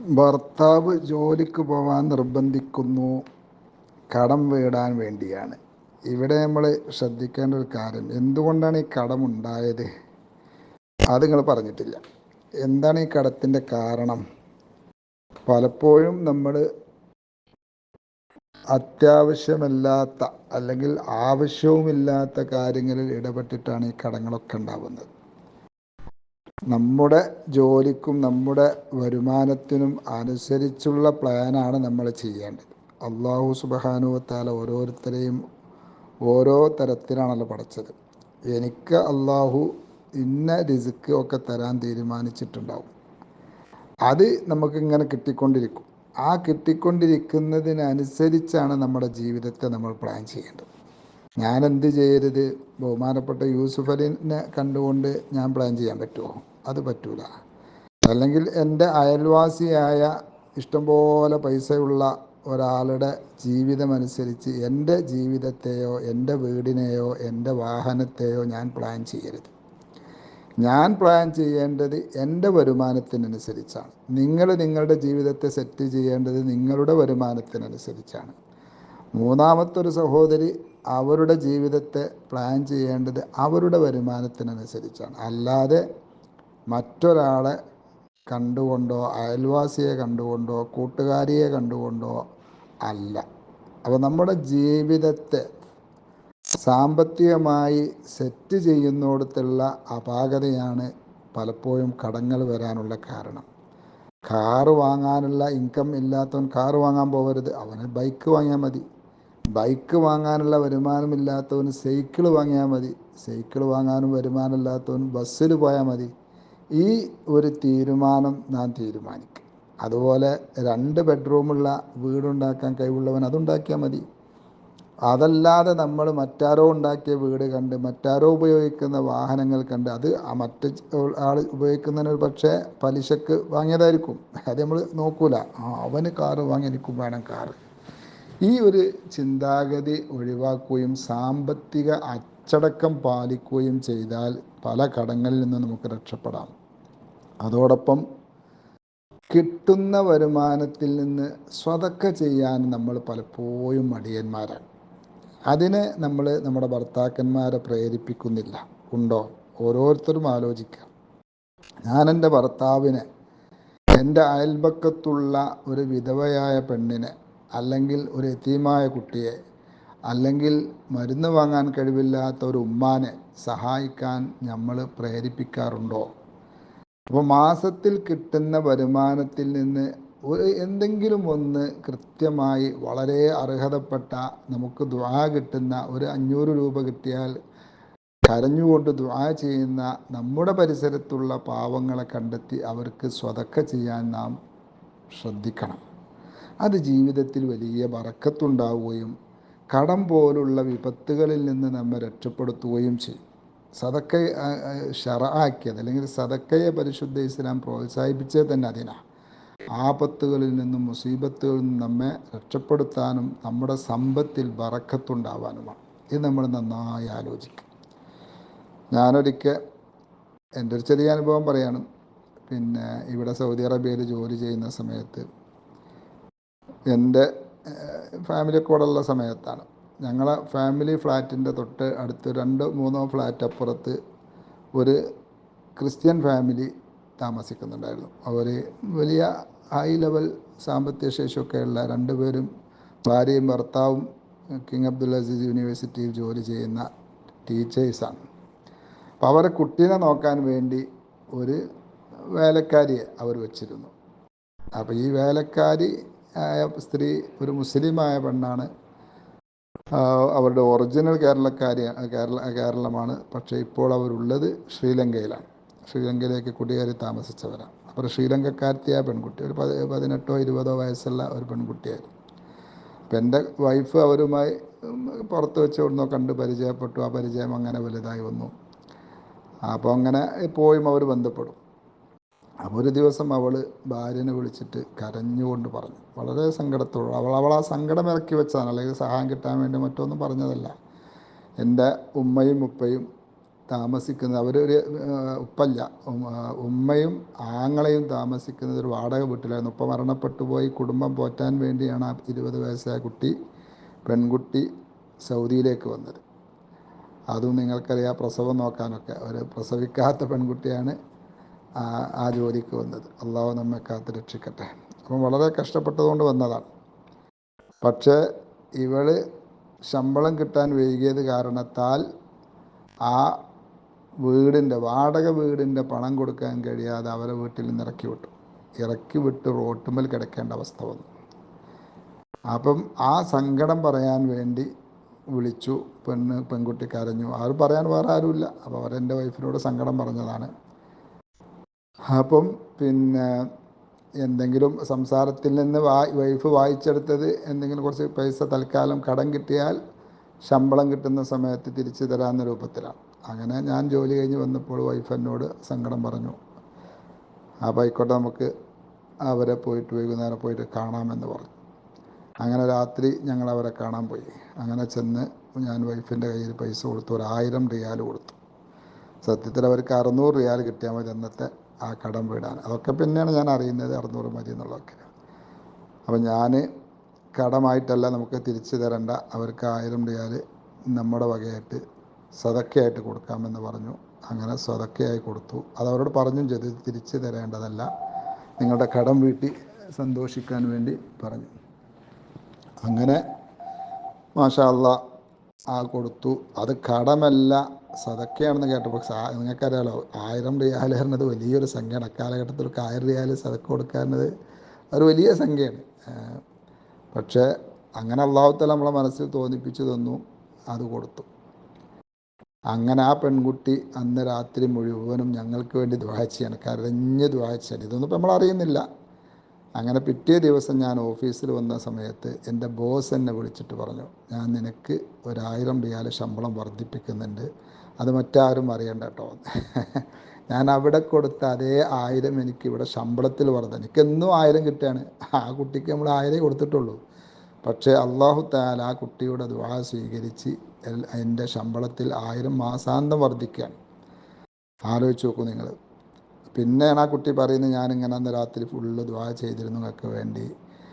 ഭർത്താവ് ജോലിക്ക് പോവാൻ നിർബന്ധിക്കുന്നു. കടം വീടാൻ വേണ്ടിയാണ്. ഇവിടെ നമ്മൾ ശ്രദ്ധിക്കേണ്ട ഒരു കാര്യം എന്തുകൊണ്ടാണ് ഈ കടം ഉണ്ടായത്? അത് നിങ്ങൾ പറഞ്ഞിട്ടില്ല. എന്താണ് ഈ കടത്തിന്റെ കാരണം? പലപ്പോഴും നമ്മൾ അത്യാവശ്യമല്ലാത്ത അല്ലെങ്കിൽ ആവശ്യവുമില്ലാത്ത കാര്യങ്ങളിൽ ഇടപെട്ടിട്ടാണ് ഈ കടങ്ങളൊക്കെ ഉണ്ടാവുന്നത്. നമ്മുടെ ജോലിക്കും നമ്മുടെ വരുമാനത്തിനും അനുസരിച്ചുള്ള പ്ലാനാണ് നമ്മൾ ചെയ്യേണ്ടത്. അള്ളാഹു സുബാനുവത്താല ഓരോരുത്തരെയും ഓരോ തരത്തിലാണല്ലോ പഠിച്ചത്. എനിക്ക് അള്ളാഹു ഇന്ന റിസ്ക് ഒക്കെ തരാൻ തീരുമാനിച്ചിട്ടുണ്ടാവും. അത് നമുക്കിങ്ങനെ കിട്ടിക്കൊണ്ടിരിക്കും. ആ കിട്ടിക്കൊണ്ടിരിക്കുന്നതിനനുസരിച്ചാണ് നമ്മുടെ ജീവിതത്തെ നമ്മൾ പ്ലാൻ ചെയ്യേണ്ടത്. ഞാൻ എന്ത് ചെയ്യരുത് ബഹുമാനപ്പെട്ട യൂസുഫ് അലിനെ കണ്ടുകൊണ്ട് ഞാൻ പ്ലാൻ ചെയ്യാൻ പറ്റുമോ അത് പറ്റൂല. അല്ലെങ്കിൽ എന്റെ അയൽവാസിയായ ഇഷ്ടംപോലെ പൈസയുള്ള ഒരാളുടെ ജീവിതമനുസരിച്ച് എന്റെ ജീവിതത്തെയോ എന്റെ വീടിനെയോ എന്റെ വാഹനത്തെയോ ഞാൻ പ്ലാൻ ചെയ്യരുത്. ഞാൻ പ്ലാൻ ചെയ്യേണ്ടത് എന്റെ വരുമാനത്തിനനുസരിച്ചാണ്. നിങ്ങൾ നിങ്ങളുടെ ജീവിതത്തെ സെറ്റ് ചെയ്യേണ്ടത് നിങ്ങളുടെ വരുമാനത്തിനനുസരിച്ചാണ്. മൂന്നാമത്തൊരു സഹോദരി അവരുടെ ജീവിതത്തെ പ്ലാൻ ചെയ്യേണ്ടത് അവരുടെ വരുമാനത്തിനനുസരിച്ചാണ്. അല്ലാതെ മറ്റൊരാളെ കണ്ടുകൊണ്ടോ അയൽവാസിയെ കണ്ടുകൊണ്ടോ കൂട്ടുകാരിയെ കണ്ടുകൊണ്ടോ അല്ല. അപ്പോൾ നമ്മുടെ ജീവിതത്തെ സാമ്പത്തികമായി സെറ്റ് ചെയ്യുന്നിടത്തുള്ള അപാകതയാണ് പലപ്പോഴും കടങ്ങൾ വരാനുള്ള കാരണം. കാറ് വാങ്ങാനുള്ള ഇൻകം ഇല്ലാത്തവൻ കാറ് വാങ്ങാൻ പോകരുത് അവന് ബൈക്ക് വാങ്ങിയാൽ മതി. ബൈക്ക് വാങ്ങാനുള്ള വരുമാനമില്ലാത്തവന് സൈക്കിൾ വാങ്ങിയാൽ മതി. സൈക്കിൾ വാങ്ങാനും വരുമാനമില്ലാത്തവൻ ബസ്സിൽ പോയാൽ മതി. ഈ ഒരു തീരുമാനം നാം തീരുമാനിക്കും. അതുപോലെ രണ്ട് ബെഡ്റൂമുള്ള വീടുണ്ടാക്കാൻ കഴിവുള്ളവൻ അതുണ്ടാക്കിയാൽ മതി. അതല്ലാതെ നമ്മൾ മറ്റാരോ ഉണ്ടാക്കിയ വീട് കണ്ട് മറ്റാരോ ഉപയോഗിക്കുന്ന വാഹനങ്ങൾ കണ്ട് അത് ആ മറ്റ് ആൾ ഉപയോഗിക്കുന്നതിന് ഒരു പക്ഷേ പലിശക്ക് വാങ്ങിയതായിരിക്കും. അത് നമ്മൾ നോക്കൂല. അവന് കാറ് വാങ്ങി എനിക്കും വേണം കാറ്. ഈ ഒരു ചിന്താഗതി ഒഴിവാക്കുകയും സാമ്പത്തിക അച്ചടക്കം പാലിക്കുകയും ചെയ്താൽ പല കടങ്ങളിൽ നിന്ന് നമുക്ക് രക്ഷപ്പെടാം. അതോടൊപ്പം കിട്ടുന്ന വരുമാനത്തിൽ നിന്ന് സ്വതക്ക ചെയ്യാൻ നമ്മൾ പലപ്പോഴും മടിയന്മാരാണ്. അതിനെ നമ്മൾ നമ്മുടെ ഭർത്താക്കന്മാരെ പ്രേരിപ്പിക്കുന്നില്ല. ഉണ്ടോ? ഓരോരുത്തരും ആലോചിക്കുക. ഞാൻ എന്റെ ഭർത്താവിനെ എന്റെ അയൽപക്കത്തുള്ള ഒരു വിധവയായ പെണ്ണിനെ അല്ലെങ്കിൽ ഒരു എത്തീമായ കുട്ടിയെ അല്ലെങ്കിൽ മരുന്ന് വാങ്ങാൻ കഴിവില്ലാത്ത ഒരു ഉമ്മാനെ സഹായിക്കാൻ നമ്മൾ പ്രേരിപ്പിക്കാറുണ്ടോ? അപ്പോൾ മാസത്തിൽ കിട്ടുന്ന വരുമാനത്തിൽ നിന്ന് ഒരു എന്തെങ്കിലും ഒന്ന് കൃത്യമായി വളരെ അർഹതപ്പെട്ട നമുക്ക് ദ്വാ കിട്ടുന്ന ഒരു അഞ്ഞൂറ് രൂപ കിട്ടിയാൽ കരഞ്ഞുകൊണ്ട് ദ്വാ ചെയ്യുന്ന നമ്മുടെ പരിസരത്തുള്ള പാവങ്ങളെ കണ്ടെത്തി അവർക്ക് സ്വതക്ക ചെയ്യാൻ നാം ശ്രദ്ധിക്കണം. അത് ജീവിതത്തിൽ വലിയ വറക്കത്തുണ്ടാവുകയും കടം പോലുള്ള വിപത്തുകളിൽ നിന്ന് നമ്മെ രക്ഷപ്പെടുത്തുകയും ചെയ്യും. സതക്ക ഷറാക്കിയത് അല്ലെങ്കിൽ സതക്കയെ പരിശുദ്ധ ഇസ്ലാം പ്രോത്സാഹിപ്പിച്ചത് തന്നെ അതിനാണ് ആപത്തുകളിൽ നിന്നും മുസീബത്തുകളിൽ നിന്നും നമ്മെ രക്ഷപ്പെടുത്താനും നമ്മുടെ സമ്പത്തിൽ വറക്കത്തുണ്ടാവാനുമാണ്. ഇത് നമ്മൾ നന്നായി ആലോചിക്കും. ഞാനൊരിക്കൽ എന്റെ ഒരു ചെറിയ അനുഭവം പറയാണ്. പിന്നെ ഇവിടെ സൗദി അറേബ്യയിൽ ജോലി ചെയ്യുന്ന സമയത്ത് എന്റെ ഫാമിലിയൊക്കെ ഇവിടെ ഉള്ള സമയത്താണ്. ഞങ്ങളെ ഫാമിലി ഫ്ലാറ്റിന്റെ തൊട്ട് അടുത്ത് രണ്ട് മൂന്നോ ഫ്ലാറ്റ് അപ്പുറത്ത് ഒരു ക്രിസ്ത്യൻ ഫാമിലി താമസിക്കുന്നുണ്ടായിരുന്നു. അവർ വലിയ ഹൈ ലെവൽ സാമ്പത്തിക ശേഷിയൊക്കെ ശേഷിയൊക്കെയുള്ള രണ്ടുപേരും ഭാര്യയും ഭർത്താവും കിങ് അബ്ദുൽ അസീസ് യൂണിവേഴ്സിറ്റിയിൽ ജോലി ചെയ്യുന്ന ടീച്ചേഴ്സാണ് അപ്പോൾ അവരെ കുട്ടീനെ നോക്കാൻ വേണ്ടി ഒരു വേലക്കാരിയെ അവർ വെച്ചിരുന്നു. അപ്പോൾ ഈ വേലക്കാരി ആയ സ്ത്രീ ഒരു മുസ്ലിമായ പെണ്ണാണ്. അവരുടെ ഒറിജിനൽ കേരളക്കാരി കേരള കേരളമാണ്. പക്ഷേ ഇപ്പോൾ അവരുള്ളത് ശ്രീലങ്കയിലാണ്. ശ്രീലങ്കയിലേക്ക് കുടിയേറി താമസിച്ചവരാണ്. അപ്പോൾ ശ്രീലങ്കക്കാരത്തിയായ പെൺകുട്ടി ഒരു പതി പതിനെട്ടോ ഇരുപതോ വയസ്സുള്ള ഒരു പെൺകുട്ടിയായിരുന്നു. അപ്പം എന്റെ വൈഫ് അവരുമായി പുറത്ത് വെച്ച് എവിടുന്നോ കണ്ട് പരിചയപ്പെട്ടു. ആ പരിചയം അങ്ങനെ വലുതായി വന്നു. അപ്പോൾ അങ്ങനെ പോയും അവർ ബന്ധപ്പെടും. അപ്പോൾ ഒരു ദിവസം അവൾ ഭാര്യനെ വിളിച്ചിട്ട് കരഞ്ഞുകൊണ്ട് പറഞ്ഞു. വളരെ സങ്കടത്തോട് അവൾ അവൾ ആ സങ്കടം ഇറക്കി വെച്ചാണ് അല്ലെങ്കിൽ സഹായം കിട്ടാൻ വേണ്ടി മറ്റൊന്നും പറഞ്ഞതല്ല. എന്റെ ഉമ്മയും ഉപ്പയും താമസിക്കുന്ന അവരൊരു ഉപ്പല്ല. ഉമ്മയും ആങ്ങളെയും താമസിക്കുന്നത് ഒരു വാടക വീട്ടിലായിരുന്നു. ഉപ്പ മരണപ്പെട്ടു പോയി. കുടുംബം പോറ്റാൻ വേണ്ടിയാണ് ആ ഇരുപത് വയസ്സായ കുട്ടി പെൺകുട്ടി സൗദിയിലേക്ക് വന്നത്. അതും നിങ്ങൾക്കറിയാം പ്രസവം നോക്കാനൊക്കെ. ഒരു പ്രസവിക്കാത്ത പെൺകുട്ടിയാണ് ആ ജോലിക്ക് വന്നത്. അള്ളാഹു നമ്മെ കാത്ത് രക്ഷിക്കട്ടെ. അപ്പം വളരെ കഷ്ടപ്പെട്ടതുകൊണ്ട് വന്നതാണ്. പക്ഷേ ഇവൾ ശമ്പളം കിട്ടാൻ വൈകിയത് കാരണത്താൽ ആ വീടിന്റെ വാടക വീടിന്റെ പണം കൊടുക്കാൻ കഴിയാതെ അവരെ വീട്ടിൽ നിന്ന് ഇറക്കി വിട്ടു. ഇറക്കി വിട്ട് റോട്ടുമ്മൽ കിടക്കേണ്ട അവസ്ഥ വന്നു. അപ്പം ആ സങ്കടം പറയാൻ വേണ്ടി വിളിച്ചു. പെണ്ണ് പെൺകുട്ടി കരഞ്ഞു ആരും പറയാൻ വേറെ ആരുമില്ല. അപ്പോൾ അവരെന്റെ വൈഫിനോട് സങ്കടം പറഞ്ഞതാണ്. അപ്പം പിന്നെ എന്തെങ്കിലും സംസാരത്തിൽ നിന്ന് വാ വൈഫ് വായിച്ചെടുത്തത് എന്തെങ്കിലും കുറച്ച് പൈസ തൽക്കാലം കടം കിട്ടിയാൽ ശമ്പളം കിട്ടുന്ന സമയത്ത് തിരിച്ചു തരാമെന്ന രൂപത്തിലാണ്. അങ്ങനെ ഞാൻ ജോലി കഴിഞ്ഞ് വന്നപ്പോൾ വൈഫ് എന്നോട് സങ്കടം പറഞ്ഞു. അപ്പോൾ ആയിക്കോട്ടെ നമുക്ക് അവരെ പോയിട്ട് വൈകുന്നേരം പോയിട്ട് കാണാമെന്ന് പറഞ്ഞു. അങ്ങനെ രാത്രി ഞങ്ങൾ അവരെ കാണാൻ പോയി. അങ്ങനെ ചെന്ന് ഞാൻ വൈഫിന്റെ കയ്യിൽ പൈസ കൊടുത്തു. ഒരു ആയിരം റിയാൽ കൊടുത്തു. സത്യത്തിൽ അവർക്ക് അറുന്നൂറ് റിയാൽ കിട്ടിയാൽ മതി അന്നത്തെ ആ കടം വീടാൻ. അതൊക്കെ പിന്നെയാണ് ഞാൻ അറിയുന്നത് അറുന്നൂറ് മതി എന്നുള്ളതൊക്കെ. അപ്പം ഞാൻ കടമായിട്ടല്ല നമുക്ക് തിരിച്ചു തരേണ്ട. അവർക്ക് ആയിരം റിയാൽ നമ്മുടെ വകയായിട്ട് സതക്കയായിട്ട് കൊടുക്കാമെന്ന് പറഞ്ഞു. അങ്ങനെ സതക്കയായി കൊടുത്തു. അതവരോട് പറഞ്ഞും ചെയ്തു. തിരിച്ചു തരേണ്ടതല്ല. നിങ്ങളുടെ കടം വീട്ടി സന്തോഷിക്കാൻ വേണ്ടി പറഞ്ഞു. അങ്ങനെ മാഷാ അല്ല ആ കൊടുത്തു. അത് കടമല്ല. സതക്കയാണെന്ന് കേട്ടപ്പോൾ നിങ്ങൾക്കറിയാലോ ആയിരം റിയാൽ പറഞ്ഞത് വലിയൊരു സംഖ്യയാണ്. അക്കാലഘട്ടത്തിൽ ഒരു ആയിരം റിയാൽ സതക്ക കൊടുക്കാറുന്നത് ഒരു വലിയ സംഖ്യയാണ്. പക്ഷേ അങ്ങനെ അള്ളാഹുത്തല നമ്മളെ മനസ്സിൽ തോന്നിപ്പിച്ചു തന്നു അത് കൊടുത്തു. അങ്ങനെ ആ പെൺകുട്ടി അന്ന് രാത്രി മുഴുവനും ഞങ്ങൾക്ക് വേണ്ടി ദ്വാഹിച്ചാണ് കരഞ്ഞ് ദ്വാഹിച്ചാണ് ഇതൊന്നും നമ്മൾ അറിയുന്നില്ല. അങ്ങനെ പിറ്റേ ദിവസം ഞാൻ ഓഫീസിൽ വന്ന സമയത്ത് എന്റെ ബോസ് എന്നെ വിളിച്ചിട്ട് പറഞ്ഞു ഞാൻ നിനക്ക് ഒരായിരം റിയാൽ ശമ്പളം വർദ്ധിപ്പിക്കുന്നുണ്ട്. അത് മറ്റാരും അറിയണ്ട കേട്ടോ. ഞാൻ അവിടെ കൊടുത്ത അതേ ആയിരം എനിക്ക് ഇവിടെ ശമ്പളത്തിൽ വർദ്ധന എനിക്കെന്നും ആയിരം കിട്ടുകയാണ്. ആ കുട്ടിക്ക് നമ്മൾ ആയിരം കൊടുത്തിട്ടുള്ളൂ. പക്ഷേ അള്ളാഹു താല ആ കുട്ടിയുടെ ദ്വാ സ്വീകരിച്ച് എന്റെ ശമ്പളത്തിൽ ആയിരം മാസാന്തം വർദ്ധിക്കുകയാണ്. ആലോചിച്ച് നോക്കൂ നിങ്ങൾ. പിന്നെയാണ് ആ കുട്ടി പറയുന്നത് ഞാനിങ്ങനെ അന്ന് രാത്രി ഫുള്ള് ദ്വാ ചെയ്തിരുന്നു നിങ്ങൾക്ക് വേണ്ടി.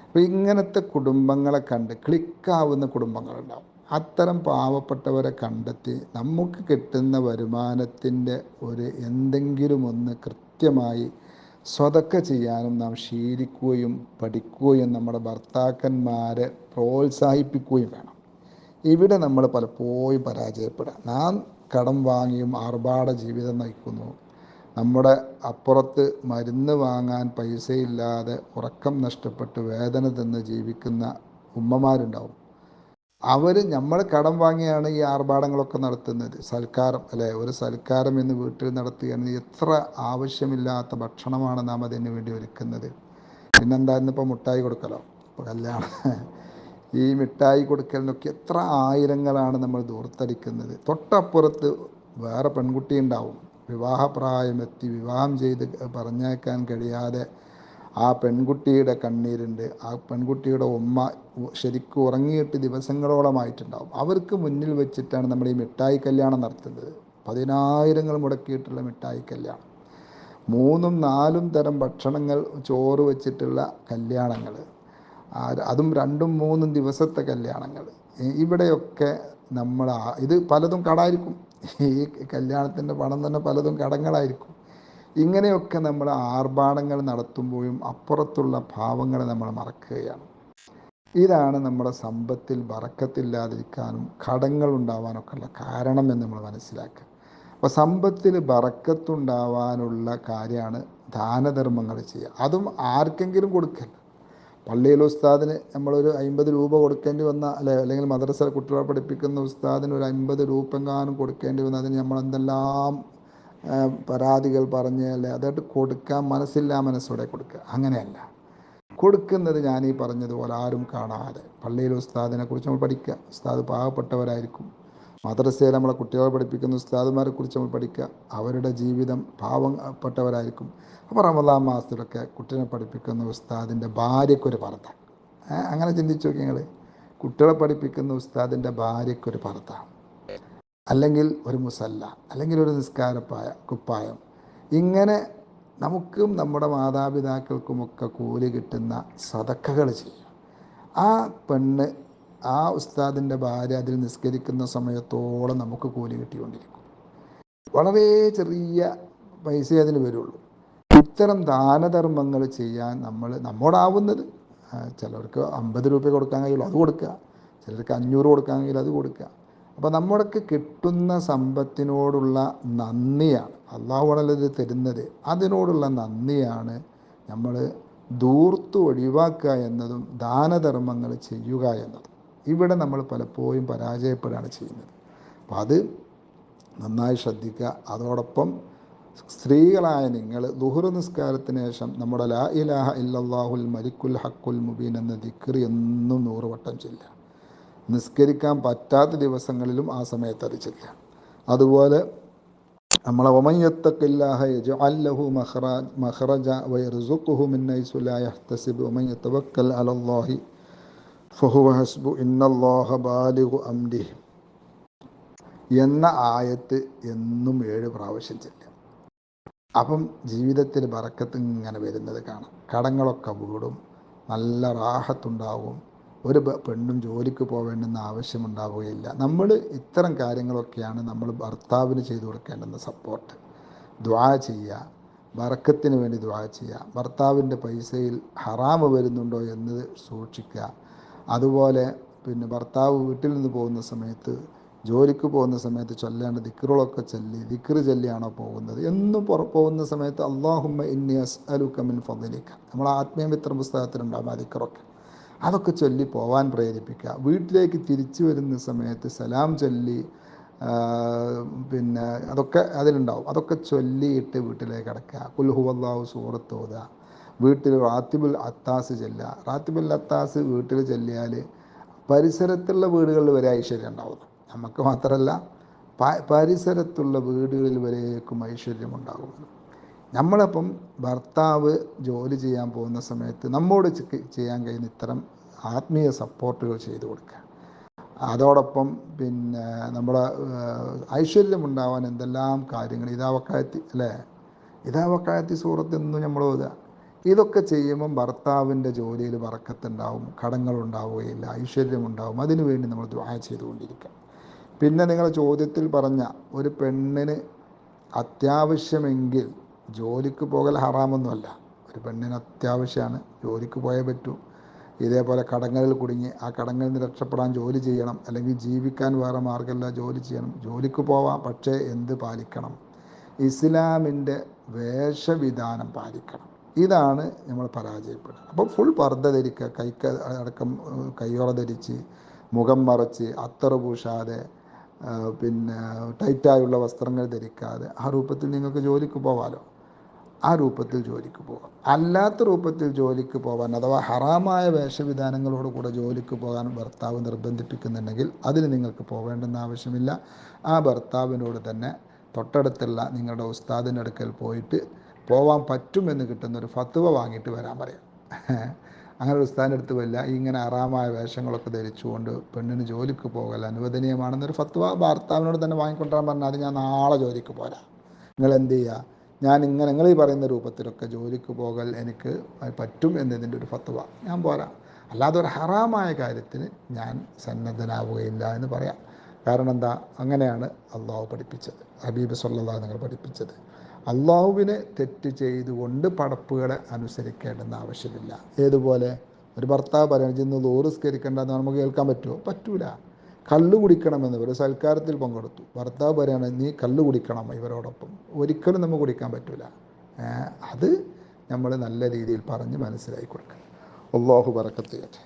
അപ്പോൾ ഇങ്ങനത്തെ കുടുംബങ്ങളെ കണ്ട് ക്ലിക്കാവുന്ന കുടുംബങ്ങളുണ്ടാവും. അത്തരം പാവപ്പെട്ടവരെ കണ്ടെത്തി നമുക്ക് കിട്ടുന്ന വരുമാനത്തിന്റെ ഒരു എന്തെങ്കിലും ഒന്ന് കൃത്യമായി സ്വതക്ക ചെയ്യാനും നാം ശീലിക്കുകയും പഠിക്കുകയും നമ്മുടെ ഭർത്താക്കന്മാരെ പ്രോത്സാഹിപ്പിക്കുകയും വേണം. ഇവിടെ നമ്മൾ പലപ്പോഴും പരാജയപ്പെടാം നാം കടം വാങ്ങിയും ആർഭാട ജീവിതം നയിക്കുന്നു. നമ്മുടെ അപ്പുറത്ത് മരുന്ന് വാങ്ങാൻ പൈസയില്ലാതെ ഉറക്കം നഷ്ടപ്പെട്ട് വേദന തിന്ന് ജീവിക്കുന്ന ഉമ്മമാരുണ്ടാവും. അവർ നമ്മൾ കടം വാങ്ങിയാണ് ഈ ആർഭാടങ്ങളൊക്കെ നടത്തുന്നത്. സൽക്കാരം അല്ലേ? ഒരു സൽക്കാരം എന്ന് വീട്ടിൽ നടത്തുകയാണ് എത്ര ആവശ്യമില്ലാത്ത ഭക്ഷണമാണ് നാം അതിന് വേണ്ടി ഒരുക്കുന്നത്. പിന്നെന്താ ഇന്നിപ്പോൾ മുട്ടായി കൊടുക്കലോ? ഇപ്പോൾ കല്യാണം. ഈ മിഠായി കൊടുക്കലിനൊക്കെ എത്ര ആയിരങ്ങളാണ് നമ്മൾ ദൂർത്തടിക്കുന്നത്. തൊട്ടപ്പുറത്ത് വേറെ പെൺകുട്ടി ഉണ്ടാവും. വിവാഹപ്രായമെത്തി വിവാഹം ചെയ്ത് പറഞ്ഞേക്കാൻ കഴിയാതെ ആ പെൺകുട്ടിയുടെ കണ്ണീരുണ്ട്. ആ പെൺകുട്ടിയുടെ ഉമ്മ ശരിക്കും ഉറങ്ങിയിട്ട് ദിവസങ്ങളോളമായിട്ടുണ്ടാവും അവർക്ക് മുന്നിൽ വെച്ചിട്ടാണ് നമ്മൾ ഈ മിഠായി കല്യാണം നടത്തുന്നത്. പതിനായിരങ്ങൾ മുടക്കിയിട്ടുള്ള മിഠായി കല്യാണം. മൂന്നും നാലും തരം ഭക്ഷണങ്ങൾ ചോറ് വെച്ചിട്ടുള്ള കല്യാണങ്ങൾ. അതും രണ്ടും മൂന്നും ദിവസത്തെ കല്യാണങ്ങൾ. ഇവിടെയൊക്കെ നമ്മൾ ഇത് പലതും കടായിരിക്കും ഈ കല്യാണത്തിന്റെ പണം തന്നെ പലതും കടങ്ങളായിരിക്കും. ഇങ്ങനെയൊക്കെ നമ്മൾ ആർഭാടങ്ങൾ നടത്തുമ്പോഴും അപ്പുറത്തുള്ള ഭാവങ്ങളെ നമ്മൾ മറക്കുകയാണ്. ഇതാണ് നമ്മുടെ സമ്പത്തിൽ ബറക്കത്തില്ലാതിരിക്കാനും കടങ്ങൾ ഉണ്ടാവാനൊക്കെയുള്ള കാരണം എന്ന് നമ്മൾ മനസ്സിലാക്കുക. അപ്പോൾ സമ്പത്തിൽ ബറക്കത്തുണ്ടാവാനുള്ള കാര്യമാണ് ദാനധർമ്മങ്ങൾ ചെയ്യുക. അതും ആർക്കെങ്കിലും കൊടുക്കല്ല പള്ളിയിൽ ഉസ്താദിന് നമ്മളൊരു അമ്പത് രൂപ കൊടുക്കേണ്ടി വന്ന അല്ലെ അല്ലെങ്കിൽ മദ്രസ കുട്ടികളെ പഠിപ്പിക്കുന്ന ഉസ്താദിന് ഒരു അമ്പത് രൂപ എങ്ങാനും കൊടുക്കേണ്ടി വന്ന അതിന് നമ്മൾ എന്തെല്ലാം പരാതികൾ പറഞ്ഞ് അല്ലെ അതായിട്ട് കൊടുക്കാൻ മനസ്സില്ലാ മനസ്സോടെ കൊടുക്കുക. അങ്ങനെയല്ല. കൊടുക്കുന്നത് ഞാൻ ഈ പറഞ്ഞതുപോലെ ആരും കാണാതെ. പള്ളിയിൽ ഉസ്താദിനെ കുറിച്ച് നമ്മൾ പഠിക്കുക. ഉസ്താദ് പാവപ്പെട്ടവരായിരിക്കും. മദ്രസയിൽ നമ്മളെ കുട്ടികളെ പഠിപ്പിക്കുന്ന ഉസ്താദുമാരെ കുറിച്ച് നമ്മൾ പഠിക്കുക. അവരുടെ ജീവിതം പാവപ്പെട്ടവരായിരിക്കും. അപ്പോൾ റമദാൻ മാസത്തിലൊക്കെ കുട്ടികളെ പഠിപ്പിക്കുന്ന ഉസ്താദിന്റെ ഭാര്യയ്ക്കൊരു പർദ്ദ. അങ്ങനെ ചിന്തിച്ചു നോക്കി നിങ്ങൾ കുട്ടികളെ പഠിപ്പിക്കുന്ന ഉസ്താദിന്റെ ഭാര്യയ്ക്കൊരു പർദ്ദ. അല്ലെങ്കിൽ ഒരു മുസല്ല അല്ലെങ്കിൽ ഒരു നിസ്കാരപ്പായ കുപ്പായം. ഇങ്ങനെ നമുക്കും നമ്മുടെ മാതാപിതാക്കൾക്കുമൊക്കെ കൂലി കിട്ടുന്ന സതക്കകൾ ചെയ്യും. ആ പെണ്ണ് ആ ഉസ്താദിന്റെ ഭാര്യ അതിൽ നിസ്കരിക്കുന്ന സമയത്തോളം നമുക്ക് കൂലി കിട്ടിക്കൊണ്ടിരിക്കും. വളരെ ചെറിയ പൈസ അതിന് വരുള്ളൂ. ഇത്തരം ദാനധർമ്മങ്ങൾ ചെയ്യാൻ നമ്മൾ നമ്മോടാവുന്നത്. ചിലർക്ക് അമ്പത് രൂപ കൊടുക്കാൻ കഴിയുള്ളൂ അത് കൊടുക്കുക. ചിലർക്ക് അഞ്ഞൂറ് കൊടുക്കാൻ കഴിയില്ല അത് കൊടുക്കുക. അപ്പോൾ നമ്മൾക്ക് കിട്ടുന്ന സമ്പത്തിനോടുള്ള നന്ദിയാണ്. അള്ളാഹുവാണല്ലോ ഇത് തരുന്നത്. അതിനോടുള്ള നന്ദിയാണ് നമ്മൾ ദൂർത്ത് ഒഴിവാക്കുക എന്നതും ദാനധർമ്മങ്ങൾ ചെയ്യുക എന്നതും. ഇവിടെ നമ്മൾ പലപ്പോഴും പരാജയപ്പെടുകയാണ് ചെയ്യുന്നത്. അപ്പോൾ അത് നന്നായി ശ്രദ്ധിക്കുക. അതോടൊപ്പം സ്ത്രീകളായ നിങ്ങൾ ദുഹുറ നിസ്കാരത്തിന് ശേഷം നമ്മുടെ ലാ ഇലാഹ ഇല്ലാഹുൽ മലിക്കുൽ ഹക്കുൽ മുബീൻ എന്ന ദിക്ർ എന്നും നൂറുവട്ടം ചെല്ലുക. നിസ്കരിക്കാൻ പറ്റാത്ത ദിവസങ്ങളിലും ആ സമയത്ത് അത് ചെല്ലുക അതുപോലെ നമ്മളെ ഒമയ്യത്തക്കില്ലാഹ വമൻ യതവക്കൽ അലല്ലാഹി ഹസ്ബു ഇന്നല്ലാഹ എന്ന ആയത്ത് എന്നും ഏഴ് പ്രാവശ്യം ചെല്ലുക അപ്പം ജീവിതത്തിൽ ബറക്കത്ത് ഇങ്ങനെ വരുന്നത് കാണാം. കടങ്ങളൊക്കെ വീടും നല്ല റാഹത്തുണ്ടാവും ഒരു പെണ്ണും ജോലിക്ക് പോവേണ്ടെന്ന് ആവശ്യമുണ്ടാവുകയില്ല. നമ്മൾ ഇത്തരം കാര്യങ്ങളൊക്കെയാണ് നമ്മൾ ഭർത്താവിന് ചെയ്തു കൊടുക്കേണ്ടുന്ന സപ്പോർട്ട് ദ്വാ ചെയ്യുക വറക്കത്തിന് വേണ്ടി ദ്വാ ചെയ്യുക ഭർത്താവിന്റെ പൈസയിൽ ഹറാമ് വരുന്നുണ്ടോ എന്ന് സൂക്ഷിക്കുക. അതുപോലെ പിന്നെ ഭർത്താവ് വീട്ടിൽ നിന്ന് പോകുന്ന സമയത്ത് ജോലിക്ക് പോകുന്ന സമയത്ത് ചൊല്ലേണ്ട ദിക്റുകളൊക്കെ ചൊല്ലി ദിക്റ് ചൊല്ലിയാണോ പോകുന്നത്? എന്നും പോകുന്ന സമയത്ത് അള്ളാഹുമ്മ ഇന്നി അസ് മിൻ ഫضലിക നമ്മൾ ആത്മീയമിത്ര പുസ്തകത്തിലുണ്ടാകും ആ ദിക്റൊക്കെ. അതൊക്കെ ചൊല്ലി പോവാൻ പ്രേരിപ്പിക്കുക. വീട്ടിലേക്ക് തിരിച്ചു വരുന്ന സമയത്ത് സലാം ചൊല്ലി പിന്നെ അതൊക്കെ അതിലുണ്ടാവും. അതൊക്കെ ചൊല്ലിയിട്ട് വീട്ടിലേക്ക് അടക്കുക കുൽഹുവല്ലാഹു സൂറത്ത് ഓതുക. വീട്ടിൽ റാത്തിബുൽ അത്താസ് ചെല്ലുക. റാത്തിബുൽ അത്താസ് വീട്ടിൽ ചെല്ലിയാൽ പരിസരത്തുള്ള വീടുകളിൽ വരെ ഐശ്വര്യം ഉണ്ടാവും നമുക്ക് മാത്രമല്ല പരിസരത്തുള്ള വീടുകളിൽ വരേക്കും ഐശ്വര്യം ഉണ്ടാകും നമ്മളപ്പം ഭർത്താവ് ജോലി ചെയ്യാൻ പോകുന്ന സമയത്ത് നമ്മോട് ചെയ്യാൻ കഴിയുന്ന ഇത്തരം ആത്മീയ സപ്പോർട്ടുകൾ ചെയ്തു കൊടുക്കുക. അതോടൊപ്പം പിന്നെ നമ്മുടെ ഐശ്വര്യം ഐശ്വര്യമുണ്ടാവാൻ എന്തെല്ലാം കാര്യങ്ങൾ ഇതാവക്കായത്തി അല്ലേ? ഇതാവക്കായത്തി സൂറത്ത് എന്നും നമ്മൾ ഓതുക. ഇതൊക്കെ ചെയ്യുമ്പം ഭർത്താവിന്റെ ജോലിയിൽ വറക്കത്തുണ്ടാവും കടങ്ങളുണ്ടാവുകയില്ല ഐശ്വര്യമുണ്ടാവും. അതിനു വേണ്ടി നമ്മൾ ദ്വാ ചെയ്തുകൊണ്ടിരിക്കുക. പിന്നെ നിങ്ങൾ ചോദ്യത്തിൽ പറഞ്ഞ ഒരു പെണ്ണിന് അത്യാവശ്യമെങ്കിൽ ജോലിക്ക് പോകൽ ഹറാമൊന്നുമല്ല. ഒരു പെണ്ണിന് അത്യാവശ്യമാണ് ജോലിക്ക് പോയേ പറ്റൂ. ഇതേപോലെ കടങ്ങളിൽ കുടുങ്ങി ആ കടങ്ങളിൽ നിന്ന് രക്ഷപ്പെടാൻ ജോലി ചെയ്യണം അല്ലെങ്കിൽ ജീവിക്കാൻ വേറെ മാർഗമില്ല ജോലി ചെയ്യണം. ജോലിക്ക് പോവാം പക്ഷേ എന്ത് പാലിക്കണം? ഇസ്ലാമിന്റെ വേഷവിധാനം പാലിക്കണം. ഇതാണ് നമ്മൾ പരാജയപ്പെടുന്നത് അപ്പോൾ ഫുൾ പർദ്ദ ധരിക്കുക കൈക്ക് അടക്കം കയ്യോറ ധരിച്ച് മുഖം മറച്ച് അത്തറ പൂശാതെ പിന്നെ ടൈറ്റായുള്ള വസ്ത്രങ്ങൾ ധരിക്കാതെ ആ രൂപത്തിൽ നിങ്ങൾക്ക് ജോലിക്ക് പോകാമല്ലോ ആ രൂപത്തിൽ ജോലിക്ക് പോകാം അല്ലാത്ത രൂപത്തിൽ ജോലിക്ക് പോകാൻ അഥവാ ഹറാമായ വേഷവിധാനങ്ങളോട് കൂടെ ജോലിക്ക് പോകാൻ ഭർത്താവ് നിർബന്ധിപ്പിക്കുന്നുണ്ടെങ്കിൽ അതിന് നിങ്ങൾക്ക് പോകേണ്ടെന്ന് ആവശ്യമില്ല. ആ ഭർത്താവിനോട് തന്നെ തൊട്ടടുത്തുള്ള നിങ്ങളുടെ ഉസ്താദിന്റെ അടുക്കൽ പോയിട്ട് പോവാൻ പറ്റുമെന്ന് കിട്ടുന്ന ഒരു ഫത്തുവ വാങ്ങിയിട്ട് വരാൻ പറയാം. അങ്ങനെ ഒരു ഉസ്താദിന്റെ അടുത്ത് വല്ല ഇങ്ങനെ അറാമായ വേഷങ്ങളൊക്കെ ധരിച്ചുകൊണ്ട് പെണ്ണിന് ജോലിക്ക് പോകൽ അനുവദനീയമാണെന്നൊരു ഫത്വ ഭർത്താവിനോട് തന്നെ വാങ്ങിക്കൊണ്ടാൻ പറഞ്ഞാൽ അത് ഞാൻ നാളെ ജോലിക്ക് പോരാ. നിങ്ങൾ എന്ത് ചെയ്യുക? ഞാൻ ഇങ്ങനെ നിങ്ങൾ ഈ പറയുന്ന രൂപത്തിലൊക്കെ ജോലിക്ക് പോകൽ എനിക്ക് പറ്റും എന്നതിന്റെ ഒരു ഫത്വ. ഞാൻ പോരാ. അല്ലാതെ ഒരു ഹറാമായ കാര്യത്തിന് ഞാൻ സന്നദ്ധനാവുകയില്ല എന്ന് പറയാം. കാരണം എന്താ അങ്ങനെയാണ് അള്ളാഹു പഠിപ്പിച്ചത്. ഹബീബ് സല്ലാ നിങ്ങൾ പഠിപ്പിച്ചത്. അള്ളാഹുവിനെ തെറ്റ് ചെയ്തുകൊണ്ട് പടപ്പുകളെ അനുസരിക്കേണ്ടെന്ന ആവശ്യമില്ല. ഏതുപോലെ? ഒരു ഭർത്താവ് പറയുന്നത് ഇന്ന് ലോറിസ്കരിക്കേണ്ടെന്ന് നമുക്ക് കേൾക്കാൻ പറ്റുമോ? പറ്റൂല. കള്ളു കുടിക്കണമെന്ന് ഒരു സൽക്കാരത്തിൽ പങ്കെടുത്തു. ഭർത്താവ് പറയുകയാണ് നീ കള്ളു കുടിക്കണം ഇവരോടൊപ്പം. ഒരിക്കലും നമുക്ക് കുടിക്കാൻ പറ്റില്ല അത് നമ്മൾ നല്ല രീതിയിൽ പറഞ്ഞ് മനസ്സിലാക്കി കൊടുക്കണം. അള്ളാഹു പറക്കത്ത് ചെയ്യട്ടെ